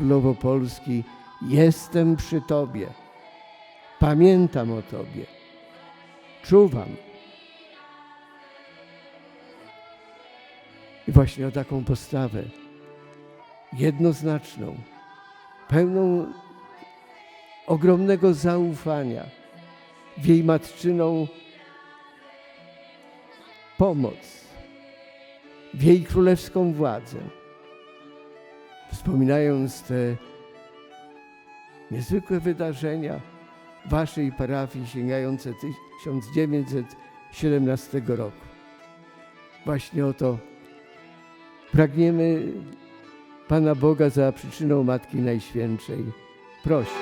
Nowopolski: Jestem przy Tobie, pamiętam o Tobie, czuwam. I właśnie o taką postawę jednoznaczną, pełną ogromnego zaufania w jej matczyną pomoc, w jej królewską władzę. Wspominając te niezwykłe wydarzenia waszej parafii sięgające 1917 roku. Właśnie o to pragniemy Pana Boga za przyczyną Matki Najświętszej prosić.